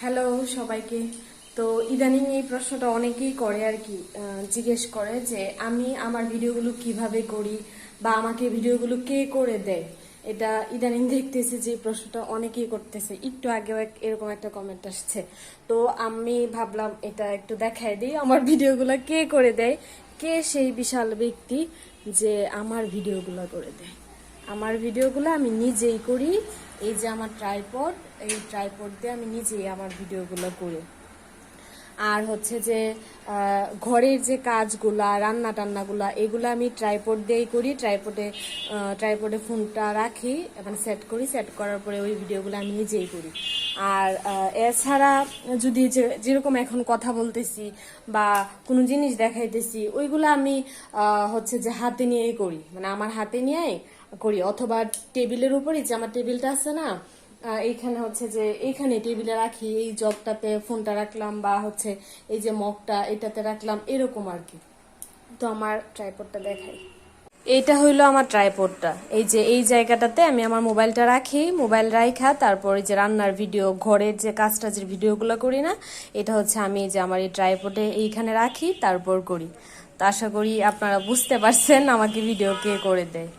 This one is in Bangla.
হ্যালো সবাইকে। তো ইদানিং এই প্রশ্নটা অনেকেই করে আর কি জিজ্ঞেস করে যে আমি আমার ভিডিওগুলো কীভাবে করি বা আমাকে ভিডিওগুলো কে করে দেয়? এটা ইদানিং দেখতেছি যে প্রশ্নটা অনেকেই করতেছে। একটু আগেও এক- এরকম একটা কমেন্ট আসছে। তো আমি ভাবলাম এটা একটু দেখাই দিই, আমার ভিডিওগুলো কে করে দেয়? কে সেই বিশাল ব্যক্তি যে আমার ভিডিওগুলো করে দেয়? আমার ভিডিওগুলো আমি নিজেই করি এই যে আমার ট্রাইপড এই ট্রাইপড দিয়ে আমি নিজেই আমার ভিডিওগুলো করি। আর হচ্ছে যে ঘরের যে কাজগুলা, রান্না টান্নাগুলা, এগুলো আমি ট্রাইপড দিয়েই করি। ট্রাইপডে ট্রাইপডে ফোনটা রাখি মানে সেট করি। সেট করার পরে ওই ভিডিওগুলো আমি নিজেই করি। আর এছাড়া যদি যে- যেরকম এখন কথা বলতেছি বা কোনো জিনিস দেখাইতেছি, ওইগুলো আমি হচ্ছে যে হাতে নিয়েই করি। মানে আমার হাতে নিয়ে করি। অথবা টেবিলের উপরই যে আমার টেবিলটা আছে না এইখানে হচ্ছে যে এইখানে টেবিলে রাখি, এই জগটাতে ফোনটা রাখলাম বা হচ্ছে এই যে মগটা এটাতে রাখলাম, এরকম আর কি। তো আমার ট্রাইপডটা দেখাই। এইটা হইল আমার ট্রাইপডটা। এই যে এই জায়গাটাতে আমি আমার মোবাইলটা রাখি, মোবাইল রাখা তারপরে যে রান্নার ভিডিও, ঘরের যে কাজ টাজের ভিডিওগুলো করি না, এটা হচ্ছে আমি যে আমার এই ট্রাইপডে এইখানে রাখি, তারপর করি। তো আশা করি আপনারা বুঝতে পারছেন আমাকে ভিডিও কে করে দেয়।